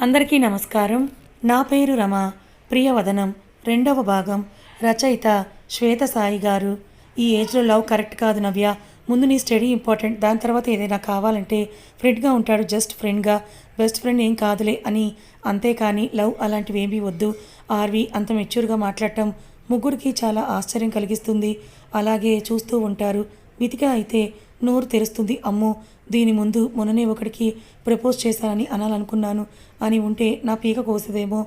అందరికీ నమస్కారం. నా పేరు రమ. ప్రియవదనం రెండవ భాగం. రచయిత శ్వేత సాయి గారు. ఈ ఏజ్లో లవ్ కరెక్ట్ కాదు నవ్య. ముందు నీ స్టడీ ఇంపార్టెంట్. దాని తర్వాత ఏదైనా కావాలంటే ఫ్రెండ్గా ఉంటాడు. జస్ట్ ఫ్రెండ్గా. బెస్ట్ ఫ్రెండ్ ఏం కాదులే అని. అంతేకాని లవ్ అలాంటివి ఏమీ వద్దు. ఆర్వి అంత మెచ్యూర్గా మాట్లాడటం ముగ్గురికి చాలా ఆశ్చర్యం కలిగిస్తుంది. అలాగే చూస్తూ ఉంటారు. మితిగా అయితే నోరు తెరుస్తుంది. అమ్మో! దీని ముందు మొన్ననే ఒకడికి ప్రపోజ్ చేశానని అనాలనుకున్నాను. అని ఉంటే నా పీక కోసదేమో.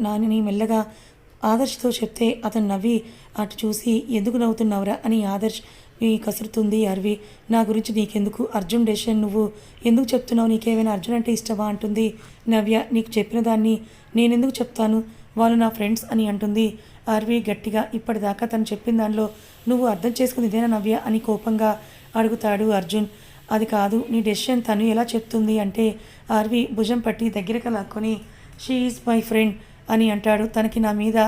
నాని మెల్లగా ఆదర్శ్తో చెప్తే అతను నవ్వి అటు చూసి ఎందుకు నవ్వుతున్నావురా అని ఆదర్శ్ ఈ కసురుతుంది అర్వి. నా గురించి నీకెందుకు? అర్జున్ డెసిషన్ నువ్వు. ఎందుకు చెప్తున్నావు? నీకేమైనా అర్జున్ అంటే ఇష్టమా? అంటుంది. నవ్య నీకు చెప్పిన దాన్ని నేనెందుకు చెప్తాను? వాళ్ళు నా ఫ్రెండ్స్ అని అంటుంది. ఆర్వి గట్టిగా ఇప్పటిదాకా తను చెప్పిన దానిలో నువ్వు అర్థం చేసుకుంది ఇదేనా నవ్య? అని కోపంగా అడుగుతాడు అర్జున్. అది కాదు నీ డెసిషన్ తను ఎలా చెప్తుంది అంటే ఆర్వి భుజం పట్టి దగ్గరకు లాక్కొని షీ ఈజ్ మై ఫ్రెండ్ అని అంటాడు. తనకి నా మీద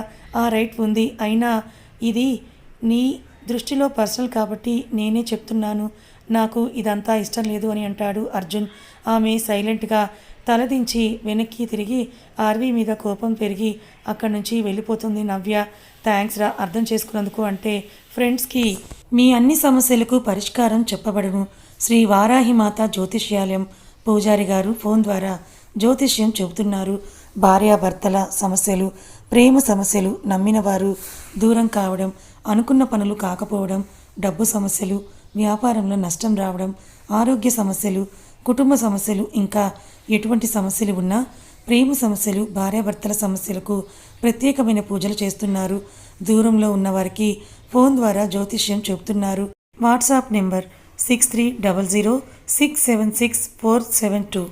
ఆ రైట్ ఉంది. అయినా ఇది నీ దృష్టిలో పర్సనల్ కాబట్టి నేనే చెప్తున్నాను. నాకు ఇదంతా ఇష్టం లేదు అని అంటాడు అర్జున్. ఆమె సైలెంట్గా తలదించి వెనక్కి తిరిగి ఆర్వి మీద కోపం పెరిగి అక్కడి నుంచి వెళ్ళిపోతుంది నవ్య. థ్యాంక్స్ రా అర్థం చేసుకున్నందుకు అంటే ఫ్రెండ్స్కి మీ అన్ని సమస్యలకు పరిష్కారం చెప్పబడము శ్రీ వారాహిమాత జ్యోతిష్యాలయం పూజారి గారు ఫోన్ ద్వారా జ్యోతిష్యం చెబుతున్నారు. భార్యాభర్తల సమస్యలు ప్రేమ సమస్యలు నమ్మినవారు దూరం కావడం అనుకున్న పనులు కాకపోవడం డబ్బు సమస్యలు వ్యాపారంలో నష్టం రావడం ఆరోగ్య సమస్యలు కుటుంబ సమస్యలు ఇంకా ఎటువంటి సమస్యలు ఉన్నా ప్రేమ సమస్యలు భార్యాభర్తల సమస్యలకు ప్రత్యేకమైన పూజలు చేస్తున్నారు. దూరంలో ఉన్నవారికి ఫోన్ ద్వారా జ్యోతిష్యం చెబుతున్నారు. WhatsApp number six three double zero six seven six four seven two.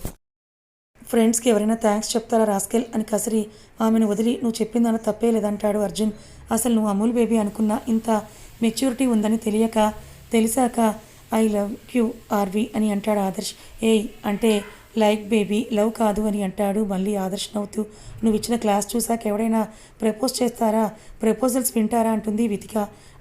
ఫ్రెండ్స్కి ఎవరైనా థ్యాంక్స్ చెప్తారా రాస్కెల్? అని కసిరి ఆమెను వదిలి నువ్వు చెప్పిందన్న తప్పే లేదంటాడు అర్జున్. అసలు నువ్వు అమూల్ బేబీ అనుకున్న ఇంత మెచ్యూరిటీ ఉందని తెలియక తెలిసాక ఐ లవ్ క్యూ ఆర్వి అని అంటాడు ఆదర్శ్. ఏయ్ అంటే లైక్ బేబీ లవ్ కాదు అని అంటాడు మళ్ళీ ఆదర్శ్ నవ్వుతూ. నువ్వు ఇచ్చిన క్లాస్ చూసాక ఎవడైనా ప్రపోజ్ చేస్తారా? ప్రపోజల్స్ వింటారా? అంటుంది వితిక.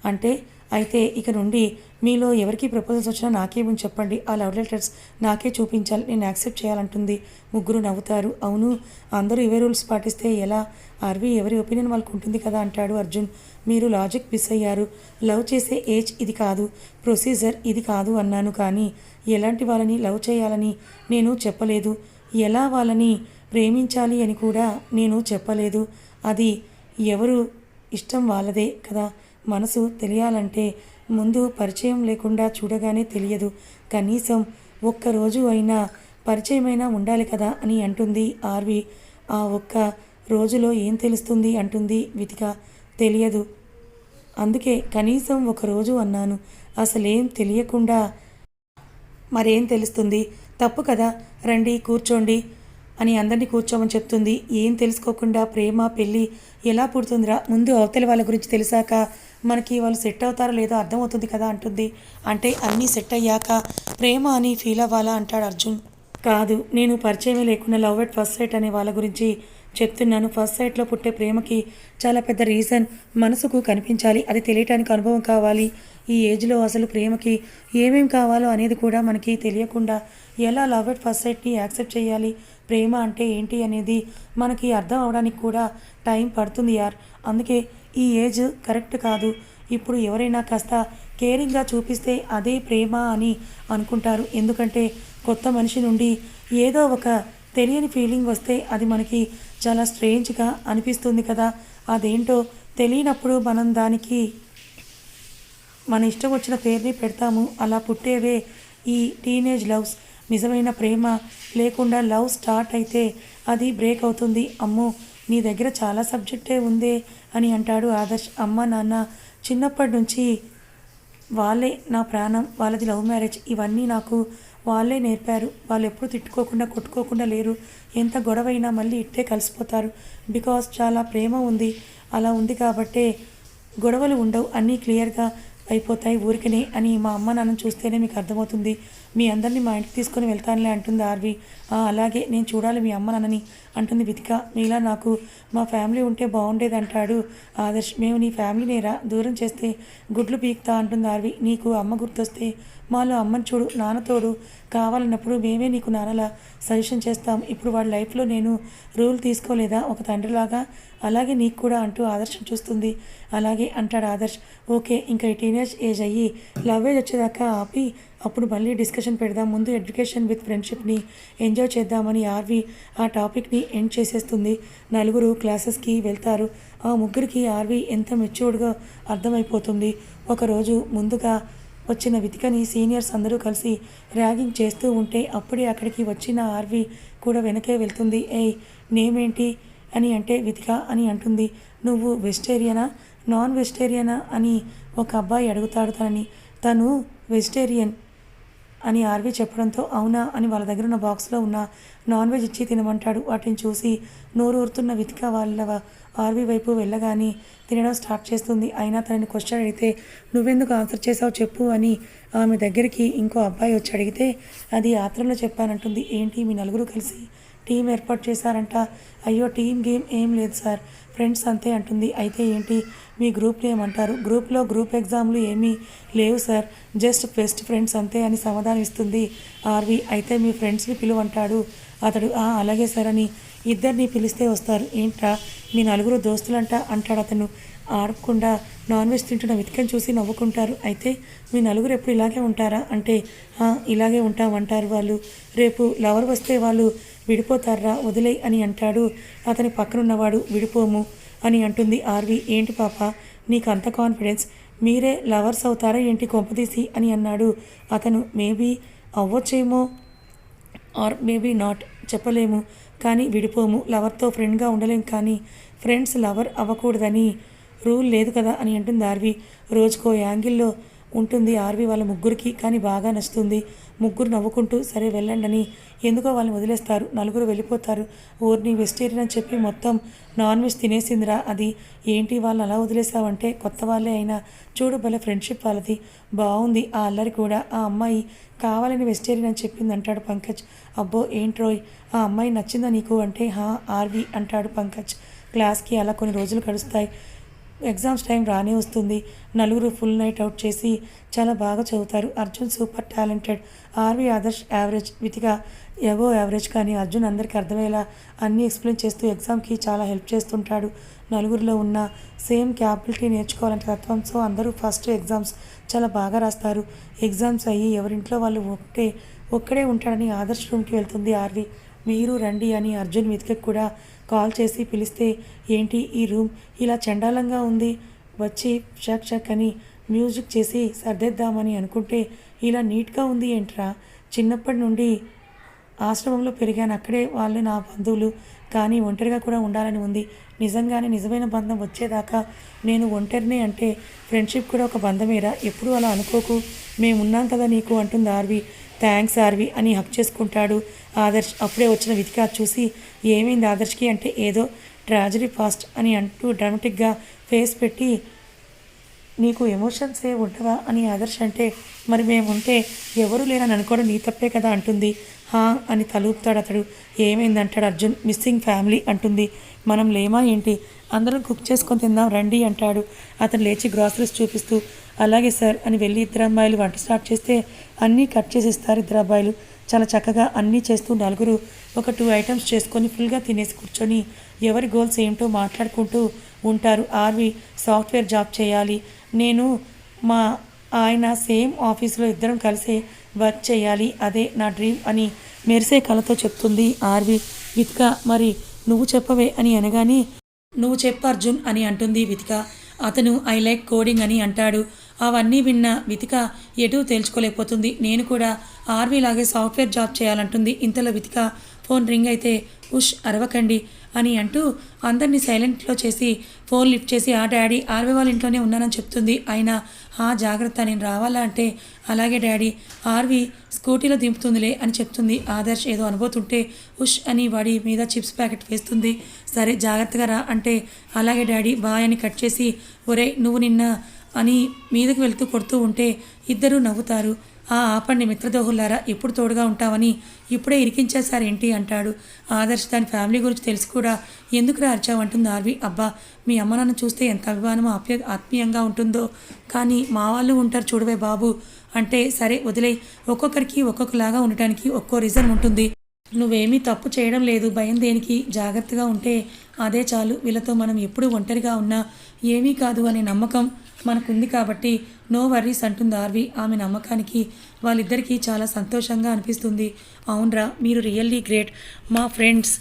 అంటే అయితే ఇక నుండి మీలో ఎవరికి ప్రపోజల్స్ వచ్చినా నాకేమని చెప్పండి. ఆ లవ్ లెటర్స్ నాకే చూపించాలి. నేను యాక్సెప్ట్ చేయాలంటుంది. ముగ్గురు నవ్వుతారు. అవును అందరూ ఇవే రూల్స్ పాటిస్తే ఎలా? ఆర్వి ఎవరి ఒపీనియన్ వాళ్ళకు ఉంటుంది కదా అంటాడు అర్జున్. మీరు లాజిక్ మిస్ అయ్యారు. లవ్ చేసే ఏజ్ ఇది కాదు. ప్రొసీజర్ ఇది కాదు అన్నాను కానీ ఎలాంటి వాళ్ళని లవ్ చేయాలని నేను చెప్పలేదు. ఎలా వాళ్ళని ప్రేమించాలి అని కూడా నేను చెప్పలేదు. అది ఎవరు ఇష్టం వాళ్ళదే కదా. మనసు తెలియాలంటే ముందు పరిచయం లేకుండా చూడగానే తెలియదు. కనీసం ఒక్కరోజు అయినా పరిచయమైనా ఉండాలి కదా అని అంటుంది ఆర్వి. ఆ ఒక్క రోజులో ఏం తెలుస్తుంది అంటుంది వితిక. తెలియదు. అందుకే కనీసం ఒక రోజు అన్నాను. అసలేం తెలియకుండా మరేం తెలుస్తుంది? తప్పు కదా. రండి కూర్చోండి. అని అందరినీ కూర్చోమని చెప్తుంది. ఏం తెలుసుకోకుండా ప్రేమ పెళ్ళి ఎలా పుడుతుందిరా? ముందు అవతలి వాళ్ళ గురించి తెలిసాక మనకి వాళ్ళు సెట్ అవుతారో లేదో అర్థమవుతుంది కదా అంటుంది. అంటే అన్నీ సెట్ అయ్యాక ప్రేమ అని ఫీల్ అవ్వాలా అంటాడు అర్జున్. కాదు నేను పరిచయమే లేకుండా లవ్ ఎట్ ఫస్ట్ సైట్ అనే వాళ్ళ గురించి చెప్తున్నాను. ఫస్ట్ సైట్లో పుట్టే ప్రేమకి చాలా పెద్ద రీజన్ మనసుకు కనిపించాలి. అది తెలియటానికి అనుభవం కావాలి. ఈ ఏజ్లో అసలు ప్రేమకి ఏమేం కావాలో అనేది కూడా మనకి తెలియకుండా ఎలా లవ్ ఎట్ ఫస్ట్ సైట్ని యాక్సెప్ట్ చేయాలి? ప్రేమ అంటే ఏంటి అనేది మనకి అర్థం అవడానికి కూడా టైం పడుతుంది యార్. అందుకే ఈ ఏజ్ కరెక్ట్ కాదు. ఇప్పుడు ఎవరైనా కాస్త కేరింగ్గా చూపిస్తే అదే ప్రేమ అని అనుకుంటారు. ఎందుకంటే కొత్త మనిషి నుండి ఏదో ఒక తెలియని ఫీలింగ్ వస్తే అది మనకి చాలా స్ట్రేంజ్గా అనిపిస్తుంది కదా. అదేంటో తెలియనప్పుడు మనం దానికి మన ఇష్టం వచ్చిన పేరుని పెడతాము. అలా పుట్టేవే ఈ టీనేజ్ లవ్స్. నిజమైన ప్రేమ లేకుండా లవ్ స్టార్ట్ అయితే అది బ్రేక్ అవుతుంది. అమ్మో నీ దగ్గర చాలా సబ్జెక్టే ఉందే అని అంటాడు ఆదర్శ్. అమ్మ నాన్న చిన్నప్పటి నుంచి వాళ్ళే నా ప్రాణం వాళ్ళది లవ్ మ్యారేజ్. ఇవన్నీ నాకు వాళ్ళే నేర్పారు. వాళ్ళు ఎప్పుడు తిట్టుకోకుండా కొట్టుకోకుండా లేరు. ఎంత గొడవైనా మళ్ళీ ఇట్టే కలిసిపోతారు. బికాస్ చాలా ప్రేమ ఉంది. అలా ఉంది కాబట్టే గొడవలు ఉండవు. అన్నీ క్లియర్గా అయిపోతాయి ఊరికనే అని మా అమ్మ నాన్న చూస్తేనే మీకు అర్థమవుతుంది. మీ అందరినీ మా ఇంటికి తీసుకొని వెళ్తానులే అంటుంది ఆర్వి. అలాగే నేను చూడాలి మీ అమ్మ నాన్నని అంటుంది వితిక. మీలా నాకు మా ఫ్యామిలీ ఉంటే బాగుండేది అంటాడు ఆదర్శ్. మేము నీ ఫ్యామిలీనేరా దూరం చేస్తే గుడ్లు పీకుతా అంటుంది ఆర్వి. నీకు అమ్మ గుర్తొస్తే మాలో అమ్మని చూడు నాన్నతోడు కావాలన్నప్పుడు మేమే నీకు నాన్నలా సజెషన్ చేస్తాం. ఇప్పుడు వాడి లైఫ్లో నేను రూల్ తీసుకోలేదా? ఒక తండ్రిలాగా అలాగే నీకు కూడా అంటూ ఆదర్శం చూస్తుంది. అలాగే అంటాడు ఆదర్శ్. ఓకే ఇంకా ఈ టీనేజ్ ఏజ్ అయ్యి లవ్ ఏజ్ వచ్చేదాకా ఆపి అప్పుడు మళ్ళీ డిస్కషన్ పెడదాం. ముందు ఎడ్యుకేషన్ విత్ ఫ్రెండ్షిప్ని ఎంజాయ్ చేద్దామని ఆర్వి ఆ టాపిక్ని ఎండ్ చేసేస్తుంది. నలుగురు క్లాసెస్కి వెళ్తారు. ఆ ముగ్గురికి ఆర్వి ఎంత మెచ్యూర్డ్గా అర్థమైపోతుంది. ఒకరోజు ముందుగా వచ్చిన వితికని సీనియర్స్ అందరూ కలిసి ర్యాగింగ్ చేస్తూ ఉంటే అప్పుడే అక్కడికి వచ్చిన ఆర్వి కూడా వెనకే వెళ్తుంది. ఏయ్ నేమేంటి? అని అంటే వితిక అని అంటుంది. నువ్వు వెజిటేరియనా నాన్ వెజిటేరియనా అని ఒక అబ్బాయి అడుగుతాడు తనని. తను వెజిటేరియన్ అని ఆర్వి చెప్పడంతో అవునా అని వాళ్ళ దగ్గర ఉన్న బాక్స్లో ఉన్న నాన్ వెజ్ ఇచ్చి తినమంటాడు. వాటిని చూసి నోరు ఊరుతున్న వితిక వాళ్ళ ఆర్వి వైపు వెళ్ళగానే తినడం స్టార్ట్ చేస్తుంది. అయినా తనని క్వశ్చన్ అడిగితే నువ్వెందుకు ఆన్సర్ చేసావు చెప్పు అని ఆమె దగ్గరికి ఇంకో అబ్బాయి వచ్చి అడిగితే అది యాత్రలో చెప్పానంటుంది. ఏంటి మీ నలుగురు కలిసి టీం ఏర్పాటు చేశారంట. అయ్యో టీం గేమ్ ఏం లేదు సార్. ఫ్రెండ్స్ అంతే అంటుంది. అయితే ఏంటి? మీ గ్రూప్లో ఏమంటారు గ్రూప్లో గ్రూప్ ఎగ్జామ్లు ఏమీ లేవు సార్. జస్ట్ బెస్ట్ ఫ్రెండ్స్ అంతే అని సమాధానం ఇస్తుంది ఆర్వి. అయితే మీ ఫ్రెండ్స్ని పిలువంటాడు. అతడు "ఆ, అలాగే సార్ అని ఇద్దరిని పిలిస్తే వస్తారు. ఏంట్రా? మీ నలుగురు దోస్తులంట అంటాడు అతను. ఆడకుండా నాన్ వెజ్ తింటున్న వెతికని చూసి నవ్వుకుంటారు. అయితే మీ నలుగురు ఎప్పుడు ఇలాగే ఉంటారా? అంటే ఇలాగే ఉంటామంటారు వాళ్ళు. రేపు లవర్ వస్తే వాళ్ళు విడిపోతారా వదిలే అని అంటాడు. అతని పక్కనున్నవాడు విడిపోము అని అంటుంది ఆర్వి. ఏంటి పాప నీకు అంత కాన్ఫిడెన్స్ మీరే లవర్స్ అవుతారా ఏంటి కొంపదీసి? అని అన్నాడు. అతను మేబీ అవ్వచ్చేమో ఆర్ మేబీ నాట్. చెప్పలేము. కానీ విడిపోము. లవర్తో ఫ్రెండ్గా ఉండలేం కానీ ఫ్రెండ్స్ లవర్ అవ్వకూడదని రూల్ లేదు కదా? అని అంటుంది ఆర్వి. రోజుకో యాంగిల్లో ఉంటుంది ఆర్వి వాళ్ళ ముగ్గురికి కానీ బాగా నచ్చుతుంది. ముగ్గురు నవ్వుకుంటూ సరే వెళ్ళండి అని ఎందుకో వాళ్ళని వదిలేస్తారు. నలుగురు వెళ్ళిపోతారు. ఊరిని వెజిటేరియన్ అని చెప్పి మొత్తం నాన్ వెజ్ తినేసిందిరా అది. ఏంటి వాళ్ళని అలా వదిలేసావంటే కొత్త వాళ్ళే అయినా. చూడు భలే ఫ్రెండ్షిప్ వాళ్ళది. బాగుంది ఆ అల్లరి కూడా. ఆ అమ్మాయి కావాలని వెజిటేరియన్ అని చెప్పింది అంటాడు పంకజ్. అబ్బో ఏంట్రోయ్ ఆ అమ్మాయి నచ్చిందా నీకు? అంటే హా ఆర్వి అంటాడు పంకజ్. క్లాస్కి అలా కొన్ని రోజులు గడుస్తాయి. ఎగ్జామ్స్ టైం రానే వస్తుంది. నలుగురు ఫుల్ నైట్ అవుట్ చేసి చాలా బాగా చదువుతారు. Arjun super talented. Aarvi Adarsh average వితిగా ఎగో యావరేజ్. కానీ అర్జున్ అందరికీ అర్థమయ్యేలా అన్నీ ఎక్స్ప్లెయిన్ చేస్తూ ఎగ్జామ్కి చాలా హెల్ప్ చేస్తుంటాడు. నలుగురిలో ఉన్న సేమ్ క్యాపిలిటీ నేర్చుకోవాలంటే తత్వంతో అందరూ ఫస్ట్ ఎగ్జామ్స్ చాలా బాగా రాస్తారు. ఎగ్జామ్స్ అయ్యి ఎవరింట్లో వాళ్ళు ఒకటే ఒక్కడే ఉంటాడని ఆదర్శ్ రూమ్కి వెళ్తుంది ఆర్వి. మీరు రండి అని అర్జున్ వెతికకు కూడా కాల్ చేసి పిలిస్తే ఏంటి ఈ రూమ్ ఇలా చండాలంగా ఉంది? వచ్చి షక్ షక్ అని మ్యూజిక్ చేసి సర్దేద్దామని అనుకుంటే ఇలా నీట్గా ఉంది ఏంట్రా? చిన్నప్పటి నుండి ఆశ్రమంలో పెరిగాను. అక్కడే వాళ్ళు నా బంధువులు కానీ ఒంటరిగా కూడా ఉండాలని ఉంది. నిజంగానే నిజమైన బంధం వచ్చేదాకా నేను ఒంటరినే అంటే ఫ్రెండ్షిప్ కూడా ఒక బంధమేరా? ఎప్పుడు అలా అనుకోకు? మేమున్నాం కదా నీకు అంటుంది ఆర్వి. థ్యాంక్స్ ఆర్వి అని హక్ చేసుకుంటాడు ఆదర్శ్ అప్పుడే వచ్చిన వితిక చూసి ఏమైంది ఆదర్శ్కి? అంటే ఏదో ట్రాజడీ ఫాస్ట్ అని అంటూ డ్రామాటిక్గా ఫేస్ పెట్టి నీకు ఎమోషన్స్ ఏ ఉండవా? అని ఆదర్శ్ అంటే మరి మేము ఉంటే ఎవరు లేరని అనుకోవడం నీ తప్పే కదా అంటుంది. హా అని తలూపుతాడు అతడు. ఏమైంది? అంటాడు అర్జున్. మిస్సింగ్ ఫ్యామిలీ అంటుంది. మనం లేమా ఏంటి? అందరం కుక్ చేసుకొని తిందాం రండి అంటాడు. అతను లేచి గ్రాసరీస్ చూపిస్తూ అలాగే సార్ అని వెళ్ళి ఇద్దరు అమ్మాయిలు వంట స్టార్ట్ చేస్తే అన్నీ కట్ చేసి ఇస్తారు ఇద్దరు అబ్బాయిలు. చాలా చక్కగా అన్నీ చేస్తూ నలుగురు ఒక టూ ఐటమ్స్ చేసుకొని ఫుల్గా తినేసి కూర్చొని ఎవరి గోల్స్ ఏమిటో మాట్లాడుకుంటూ ఉంటారు. ఆర్వి సాఫ్ట్వేర్ జాబ్ చేయాలి. నేను మా ఆయన సేమ్ ఆఫీస్లో ఇద్దరం కలిసే వర్క్ చేయాలి. అదే నా డ్రీమ్ అని మెరిసే కళతో చెప్తుంది ఆర్వి. వితిక మరి నువ్వు చెప్పవే అని అనగానే నువ్వు చెప్పు అర్జున్ అని అంటుంది వితిక. అతను ఐ లైక్ కోడింగ్ అని అంటాడు. అవన్నీ విన్న వితిక ఎటు తేల్చుకోలేకపోతుంది. నేను కూడా ఆర్వీ లాగే సాఫ్ట్వేర్ జాబ్ చేయాలంటుంది. ఇంతలో వితిక ఫోన్ రింగ్ అయితే ఉష్ అరవకండి అని అంటూ అందరినీ సైలెంట్లో చేసి ఫోన్ లిఫ్ట్ చేసి ఆ డాడీ ఆర్వీ వాళ్ళ ఇంట్లోనే ఉన్నానని చెప్తుంది. ఆయన ఆ జాగ్రత్త నేను రావాలా అంటే అలాగే డాడీ ఆర్వి స్కూటీలో దింపుతుందిలే అని చెప్తుంది. ఆదర్శ్ ఏదో అనుభూతుంటే ఉష్ అని వాడి మీద చిప్స్ ప్యాకెట్ వేస్తుంది. సరే జాగ్రత్తగా రా అంటే అలాగే డాడీ బాయ్ అని కట్ చేసి ఒరే నువ్వు నిన్న అని మీదకి వెళ్తూ కొడుతూ ఉంటే ఇద్దరూ నవ్వుతారు. ఆ ఆపండి మిత్రదోహులారా ఎప్పుడు తోడుగా ఉంటావని ఇప్పుడే ఇరికించేశారేంటి అంటాడు. ఆదర్శ్ దాని ఫ్యామిలీ గురించి తెలిసి కూడా. ఎందుకు అరిచావంటుంది ఆర్వి. అబ్బా మీ అమ్మ నాన్న చూస్తే ఎంత అభిమానమో ఆప్య ఆత్మీయంగా ఉంటుందో. కానీ మా వాళ్ళు ఉంటారు చూడవే బాబు. అంటే సరే వదిలే ఒక్కొక్కరికి ఒక్కొక్కలాగా ఉండటానికి ఒక్కో రీజన్ ఉంటుంది. నువ్వేమీ తప్పు చేయడం లేదు. భయం దేనికి? జాగ్రత్తగా ఉంటే అదే చాలు. వీళ్ళతో మనం ఎప్పుడు ఒంటరిగా ఉన్నా ఏమీ కాదు అనే నమ్మకం మనకుంది కాబట్టి నో వర్రీస్ అంటుంది ఆర్వి? ఆమె నమ్మకానికి వాళ్ళిద్దరికీ చాలా సంతోషంగా అనిపిస్తుంది. అవునరా మీరు రియల్లీ గ్రేట్. మా ఫ్రెండ్స్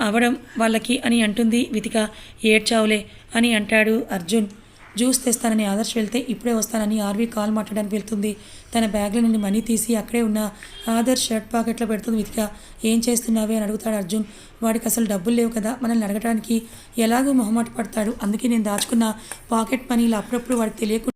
అవడం వాళ్ళకి అని అంటుంది వితిక. ఏడ్చావులే అని అంటాడు అర్జున్. జ్యూస్ తెస్తానని ఆదర్శ్ వెళ్తే ఇప్పుడే వస్తానని ఆర్వి కాల్ మాట్లాడడానికి వెళ్తుంది. తన బ్యాగ్ల నుండి మనీ తీసి అక్కడే ఉన్న ఆధార్ షర్ట్ పాకెట్లో పెడుతుంది మితిక ఏం చేస్తున్నావే? అని అడుగుతాడు అర్జున్. వాడికి అసలు డబ్బులు లేవు కదా. మనల్ని అడగడానికి ఎలాగో మొహమాట పడతాడు. అందుకే నేను దాచుకున్న పాకెట్ మనీలు అప్పుడప్పుడు వాడికి తెలియకుండా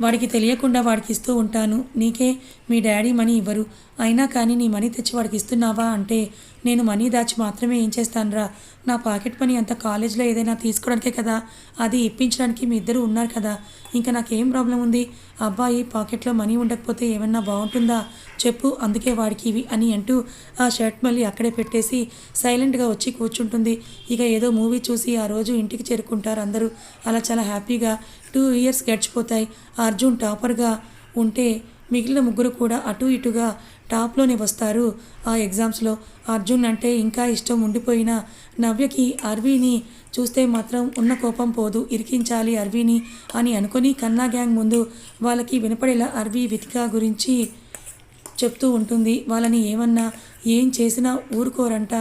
వాడికి తెలియకుండా వాడికి ఇస్తూ ఉంటాను. నీకే మీ డాడీ మనీ ఇవ్వరు. అయినా కానీ నీ మనీ తెచ్చి వాడికి ఇస్తున్నావా అంటే నేను మనీ దాచి మాత్రమే ఏం చేస్తానురా? నా పాకెట్ మనీ అంతా కాలేజ్లో ఏదైనా తీసుకోవడానికే కదా. అది ఇప్పించడానికి మీ ఇద్దరు ఉన్నారు కదా. ఇంకా నాకేం ప్రాబ్లం ఉంది? అబ్బాయి పాకెట్లో మనీ ఉండకపోతే ఏమన్నా బాగుంటుందా? చెప్పు అందుకే వాడికి ఇవి అని అంటూ ఆ షర్ట్ మళ్ళీ అక్కడే పెట్టేసి సైలెంట్గా వచ్చి కూర్చుంటుంది. ఇక ఏదో మూవీ చూసి ఆ రోజు ఇంటికి చేరుకుంటారు అందరూ. అలా చాలా హ్యాపీగా టూ ఇయర్స్ గడిచిపోతాయి. అర్జున్ టాపర్గా ఉంటే మిగిలిన ముగ్గురు కూడా అటు ఇటుగా టాప్లోనే వస్తారు. ఆ ఎగ్జామ్స్లో అర్జున్ అంటే ఇంకా ఇష్టం ఉండిపోయిన నవ్యకి అర్వీని చూస్తే మాత్రం ఉన్న కోపం పోదు. ఇరికించాలి అర్వీని అని అనుకొని కన్నా గ్యాంగ్ ముందు వాళ్ళకి వినపడేలా అర్వీ వితికా గురించి చెప్తూ ఉంటుంది. వాళ్ళని ఏమన్నా ఏం చేసినా ఊరుకోరంట.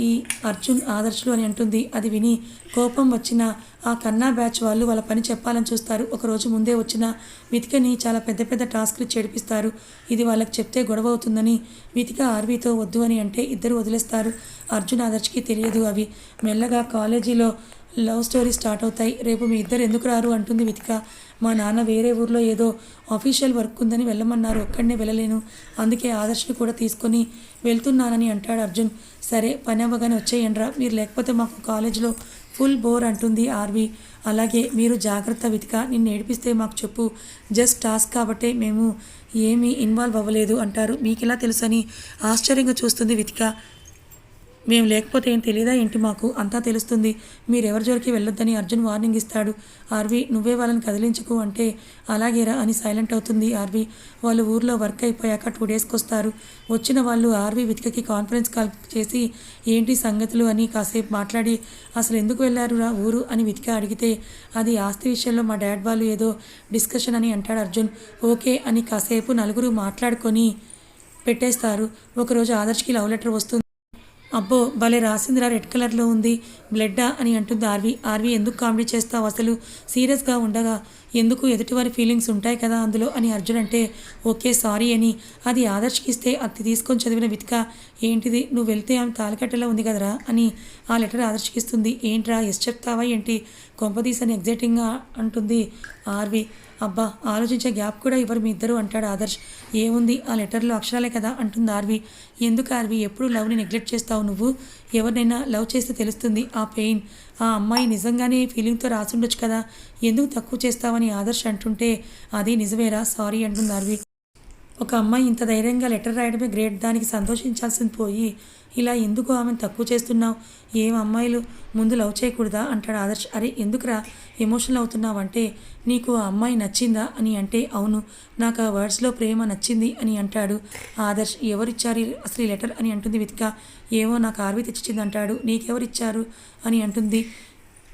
ఈ అర్జున్ ఆదర్శులు అని అంటుంది. అది విని కోపం వచ్చిన ఆ కన్నా బ్యాచ్ వాళ్ళు వాళ్ళ పని చెప్పాలని చూస్తారు. ఒకరోజు ముందే వచ్చిన వితికని చాలా పెద్ద పెద్ద టాస్క్లు చేడిపిస్తారు. ఇది వాళ్ళకి చెప్తే గొడవ అవుతుందని వితిక ఆర్వీతో వద్దు అని అంటే ఇద్దరు వదిలేస్తారు. అర్జున్ ఆదర్శ్కి తెలియదు అవి. మెల్లగా కాలేజీలో లవ్ స్టోరీ స్టార్ట్ అవుతాయి. రేపు మీ ఇద్దరు ఎందుకు రారు? అంటుంది వితిక. మా నాన్న వేరే ఊర్లో ఏదో అఫీషియల్ వర్క్ ఉందని వెళ్ళమన్నారు. ఒక్కడనే వెళ్ళలేను. అందుకే ఆదర్శ్ని కూడా తీసుకొని వెళ్తున్నానని అంటాడు అర్జున్. సరే పని అవ్వగానే వచ్చేయండ్రా. మీరు లేకపోతే మాకు కాలేజీలో ఫుల్ బోర్ అంటుంది ఆర్వి. అలాగే మీరు జాగ్రత్త వెతిక నిన్ను ఏడిపిస్తే మాకు చెప్పు. జస్ట్ టాస్క్ కాబట్టే మేము ఏమీ ఇన్వాల్వ్ అవ్వలేదు అంటారు. మీకు ఎలా తెలుసని ఆశ్చర్యంగా చూస్తుంది వితిక. మేము లేకపోతే ఏం తెలియదా ఏంటి మాకు? అంతా తెలుస్తుంది. మీరెవరి జోలికి వెళ్ళొద్దని అర్జున్ వార్నింగ్ ఇస్తాడు. ఆర్వి నువ్వే వాళ్ళని కదిలించుకు అంటే అలాగేరా అని సైలెంట్ అవుతుంది ఆర్వి. వాళ్ళు ఊర్లో వర్క్ అయిపోయాక టూ డేస్కి వస్తారు వచ్చిన వాళ్ళు ఆర్వి వితికకి కాన్ఫరెన్స్ కాల్ చేసి ఏంటి సంగతులు? అని కాసేపు మాట్లాడి అసలు ఎందుకు వెళ్ళారు రా ఊరు? అని వితిక అడిగితే అది ఆస్తి విషయంలో మా డాడ్ వాళ్ళు ఏదో డిస్కషన్ అని అంటాడు అర్జున్. ఓకే అని కాసేపు నలుగురు మాట్లాడుకొని పెట్టేస్తారు. ఒకరోజు ఆదర్శ్కి లవ్ లెటర్ వస్తుంది. అబ్బో భలే రాసిందిరా రెడ్ కలర్లో ఉంది బ్లడ్డా అని అంటుంది ఆర్వి. ఆర్వి ఎందుకు కామెడీ చేస్తావు అసలు? సీరియస్గా ఉండగా ఎందుకు ఎదుటివారి ఫీలింగ్స్ ఉంటాయి కదా అందులో అని అర్జున్ అంటే ఓకే సారీ అని. అది ఆదర్శ్కి ఇస్తే అది తీసుకొని చదివిన వితిక ఏంటిది నువ్వు వెళ్తే ఆమె తాలికట్టెలో ఉంది కదరా అని ఆ లెటర్ ఆదర్శ్కి ఇస్తుంది. ఏంట్రా ఎస్ చెప్తావా ఏంటి? కొంపదీస్ అని ఎగ్జైటింగ్గా అంటుంది ఆర్వి. అబ్బా ఆలోచించే గ్యాప్ కూడా ఇవ్వరు మీ ఇద్దరు అంటాడు ఆదర్శ్. ఏముంది ఆ లెటర్లో అక్షరాలే కదా అంటుంది ఆర్వి. ఎందుకు ఆర్వి ఎప్పుడు లవ్ని నెగ్లెక్ట్ చేస్తావు నువ్వు? ఎవరినైనా లవ్ చేస్తే తెలుస్తుంది ఆ పెయిన్. ఆ అమ్మాయి నిజంగానే ఫీలింగ్తో రాసుండొచ్చు కదా. ఎందుకు తక్కువ చేస్తావని ఆదర్శ్ అంటుంటే అది నిజమేరా సారీ అంటుంది ఆర్వి. ఒక అమ్మాయి ఇంత ధైర్యంగా లెటర్ రాయడమే గ్రేట్ దానికి సంతోషించాల్సింది పోయి ఇలా ఎందుకు ఆమెను తక్కువ చేస్తున్నావు? ఏం అమ్మాయిలు ముందు లవ్ చేయకూడదా? అంటాడు ఆదర్శ్. అరే ఎందుకురా ఎమోషనల్ అవుతున్నావు అంటే నీకు ఆ అమ్మాయి నచ్చిందా అని అంటే అవును. నాకు ఆ వర్డ్స్లో ప్రేమ నచ్చింది అని అంటాడు ఆదర్శ్. ఎవరిచ్చారు అసలు ఈ లెటర్ అని అంటుంది వితిక. ఏవో నాకు ఆర్వి తెచ్చిచ్చింది అంటాడు. నీకెవరిచ్చారు అని అంటుంది.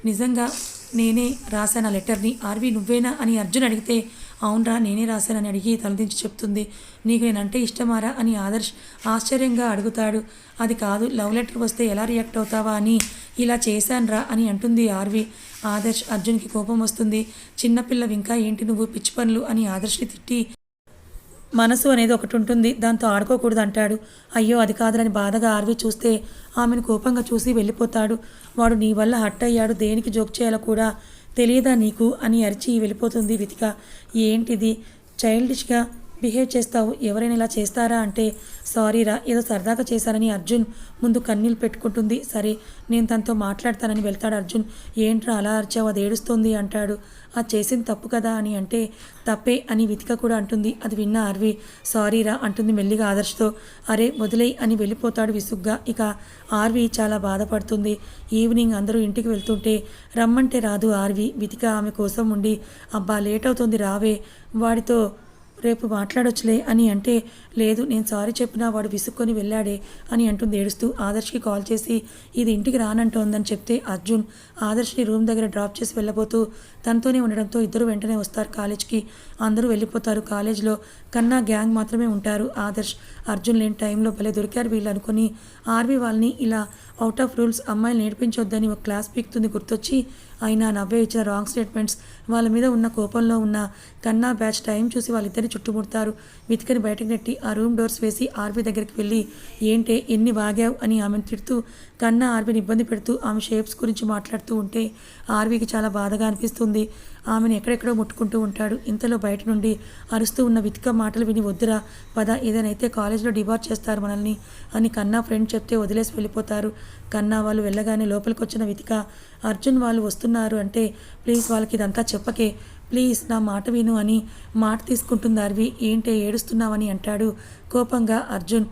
నిజంగా నేనే రాశాను ఆ లెటర్ని. ఆర్వి నువ్వేనా అని అర్జున్ అడిగితే అవునరా నేనే రాశానని అడిగి తలదించి చెప్తుంది. నీకు నేనంటే ఇష్టమారా అని ఆదర్శ్ ఆశ్చర్యంగా అడుగుతాడు. అది కాదు లవ్ లెటర్ వస్తే ఎలా రియాక్ట్ అవుతావా అని ఇలా చేశానురా అని అంటుంది ఆర్వి. ఆదర్శ్ అర్జున్కి కోపం వస్తుంది. చిన్నపిల్ల ఇంకా ఏంటి నువ్వు పిచ్చి పనులు అని ఆదర్శ్ని తిట్టి మనసు అనేది ఒకటి ఉంటుంది. దాంతో ఆడుకోకూడదు అంటాడు. అయ్యో అది కాదులని బాధగా ఆర్వి చూస్తే ఆమెను కోపంగా చూసి వెళ్ళిపోతాడు. వాడు నీ వల్ల హట్ అయ్యాడు. దేనికి జోక్ చేయాలో కూడా తెలియదా నీకు? అని అరిచి వెళ్ళిపోతుంది వితిక. ఏంటిది? చైల్డిష్గా బిహేవ్ చేస్తావు? ఎవరైనా ఇలా చేస్తారా అంటే సారీరా ఏదో సరదాగా చేశారని అర్జున్ ముందు కన్నీళ్ళు పెట్టుకుంటుంది. సరే నేను తనతో మాట్లాడతానని వెళ్తాడు అర్జున్. ఏంట్రా అలా అరిచావు? అది ఏడుస్తోంది అంటాడు. అది చేసింది తప్పు కదా అని అంటే తప్పే అని వితిక కూడా అంటుంది. అది విన్న ఆర్వి సారీరా అంటుంది మెల్లిగా ఆదర్శతో. అరే వదిలేయ్ అని వెళ్ళిపోతాడు విసుగ్గా. ఇక ఆర్వి చాలా బాధపడుతుంది. ఈవినింగ్ అందరూ ఇంటికి వెళ్తుంటే రమ్మంటే రాదు ఆర్వి. వితిక ఆమె కోసం ఉండి అబ్బా లేట్ అవుతుంది రావే. వాడితో రేపు మాట్లాడొచ్చులే అని అంటే లేదు నేను సారీ చెప్పినా వాడు విసుక్కొని వెళ్ళాడే అని అంటుంది ఏడుస్తూ. ఆదర్శ్కి కాల్ చేసి ఇది ఇంటికి రానంటోందని చెప్తే అర్జున్ ఆదర్శ్ని రూమ్ దగ్గర డ్రాప్ చేసి వెళ్ళబోతూ తనతోనే ఉండడంతో ఇద్దరు వెంటనే వస్తారు కాలేజ్కి. అందరూ వెళ్ళిపోతారు కాలేజ్లో. కన్నా గ్యాంగ్ మాత్రమే ఉంటారు ఆదర్శ్. అర్జున్ లేని టైంలో భలే దొరికారు వీళ్ళు అనుకుని. ఆర్వీ వాళ్ళని ఇలా అవుట్ ఆఫ్ రూల్స్ అమ్మాయిలు నేర్పించొద్దని ఒక క్లాస్ పీక్తుంది గుర్తొచ్చి ఆయన నవ్వే ఇచ్చిన రాంగ్ స్టేట్మెంట్స్ వాళ్ళ మీద ఉన్న కోపంలో ఉన్న కన్నా బ్యాచ్ టైం చూసి వాళ్ళిద్దరిని చుట్టుముడతారు. వెతికని బయటకు నెట్టి ఆ రూమ్ డోర్స్ వేసి ఆర్బీ దగ్గరికి వెళ్ళి ఏంటే ఎన్ని వాగావు? అని ఆమెను తిడుతూ కన్నా ఆర్బీని ఇబ్బంది పెడుతూ ఆమె షేప్స్ గురించి మాట్లాడుతూ ఉంటే ఆర్వీకి చాలా బాధగా అనిపిస్తుంది. ఆమెను ఎక్కడెక్కడో ముట్టుకుంటూ ఉంటాడు. ఇంతలో బయట నుండి అరుస్తూ ఉన్న వితిక మాటలు విని వద్దురా పద ఏదైనా కాలేజీలో డిబార్ చేస్తారు మనల్ని అని కన్నా ఫ్రెండ్ చెప్తే వదిలేసి వెళ్ళిపోతారు. కన్నా వాళ్ళు వెళ్ళగానే లోపలికి వచ్చిన వితిక అర్జున్ వాళ్ళు వస్తున్నారు అంటే ప్లీజ్ వాళ్ళకి ఇదంతా చెప్పకే. ప్లీజ్ నా మాట విను అని మాట తీసుకుంటుంది అర్వి. ఏంటే ఏడుస్తున్నావని అంటాడు కోపంగా అర్జున్.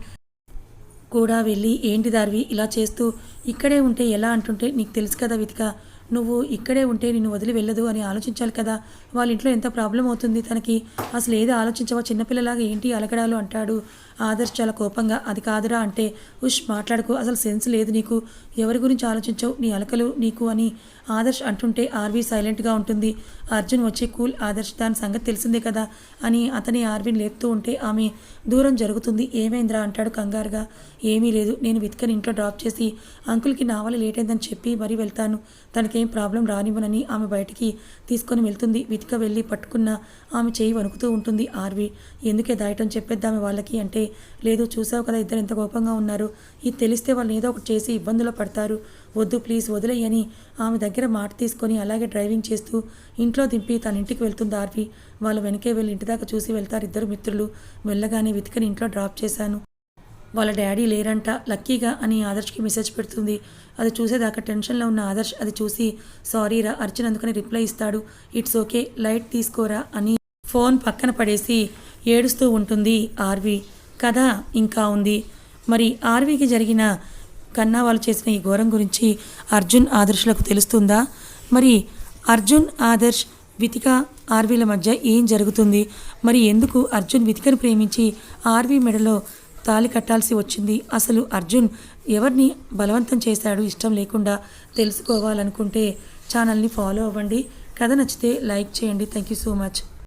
కూడా వెళ్ళి ఏంటి దార్వి ఇలా చేస్తూ ఇక్కడే ఉంటే ఎలా? అంటుంటే నీకు తెలుసు కదా వితిక నువ్వు ఇక్కడే ఉంటే నిన్ను వదిలి వెళ్ళదు అని ఆలోచించాలి కదా. వాళ్ళ ఇంట్లో ఎంత ప్రాబ్లం అవుతుంది? తనకి అసలు ఏది ఆలోచించవా? చిన్నపిల్లలాగా ఏంటి అలగడాలు అంటాడు. ఆదర్శ్ చాలా కోపంగా అది కాదురా అంటే ఉష్ మాట్లాడుకో అసలు సెన్స్ లేదు నీకు. ఎవరి గురించి ఆలోచించవు? నీ అలకలు నీకు అని ఆదర్శ్ అంటుంటే ఆర్వీ సైలెంట్గా ఉంటుంది. అర్జున్ వచ్చి కూల్ ఆదర్శ్ దాని సంగతి తెలిసిందే కదా అని అతని ఆర్వీని లేపుతూ ఉంటే ఆమె దూరం జరుగుతుంది. ఏమైందిరా అంటాడు కంగారుగా. ఏమీ లేదు నేను విత్కని ఇంట్లో డ్రాప్ చేసి అంకుల్కి నా వల్ల లేట్ అయిందని చెప్పి మరీ వెళ్తాను. తనకేం ప్రాబ్లం రానివ్వనని ఆమె బయటికి తీసుకొని వెళ్తుంది. వితిక వెళ్ళి పట్టుకున్న ఆమె చేయి వణుకుతూ ఉంటుంది ఆర్వి. ఎందుకే దాయటం చెప్పేద్దామె వాళ్ళకి అంటే లేదు చూసావు కదా ఇద్దరు ఎంత కోపంగా ఉన్నారు. ఇది తెలిస్తే వాళ్ళు ఏదో ఒకటి చేసి ఇబ్బందులు పడతారు. వద్దు ప్లీజ్ వదిలేయని ఆమె దగ్గర మాట తీసుకొని అలాగే డ్రైవింగ్ చేస్తూ ఇంట్లో దింపి తన ఇంటికి వెళ్తుంది ఆర్వి. వాళ్ళు వెనకే వెళ్ళి ఇంటి దాకా చూసి వెళ్తారు ఇద్దరు మిత్రులు. వెళ్ళగానే వెతికని ఇంట్లో డ్రాప్ చేశాను. వాళ్ళ డాడీ లేరంట లక్కీగా అని ఆదర్శ్కి మెసేజ్ పెడుతుంది. అది చూసేదాకా టెన్షన్లో ఉన్న ఆదర్శ్ అది చూసి సారీ రా అర్జున్ అందుకని రిప్లై ఇస్తాడు. ఇట్స్ ఓకే లైట్ తీసుకోరా అని ఫోన్ పక్కన పడేసి ఏడుస్తూ ఉంటుంది ఆర్వి. కథ ఇంకా ఉంది. మరి ఆర్వీకి జరిగిన కన్నా వాళ్ళు చేసిన ఈ ఘోరం గురించి అర్జున్ ఆదర్శులకు తెలుస్తుందా? మరి అర్జున్ ఆదర్శ్ వితిక ఆర్వీల మధ్య ఏం జరుగుతుంది? మరి ఎందుకు అర్జున్ వితికను ప్రేమించి ఆర్వీ మెడలో తాళి కట్టాల్సి వచ్చింది? అసలు అర్జున్ ఎవరిని బలవంతం చేశాడు? ఇష్టం లేకుండా తెలుసుకోవాలనుకుంటే ఛానల్ని ఫాలో అవ్వండి. కథ నచ్చితే లైక్ చేయండి. Thank you so much.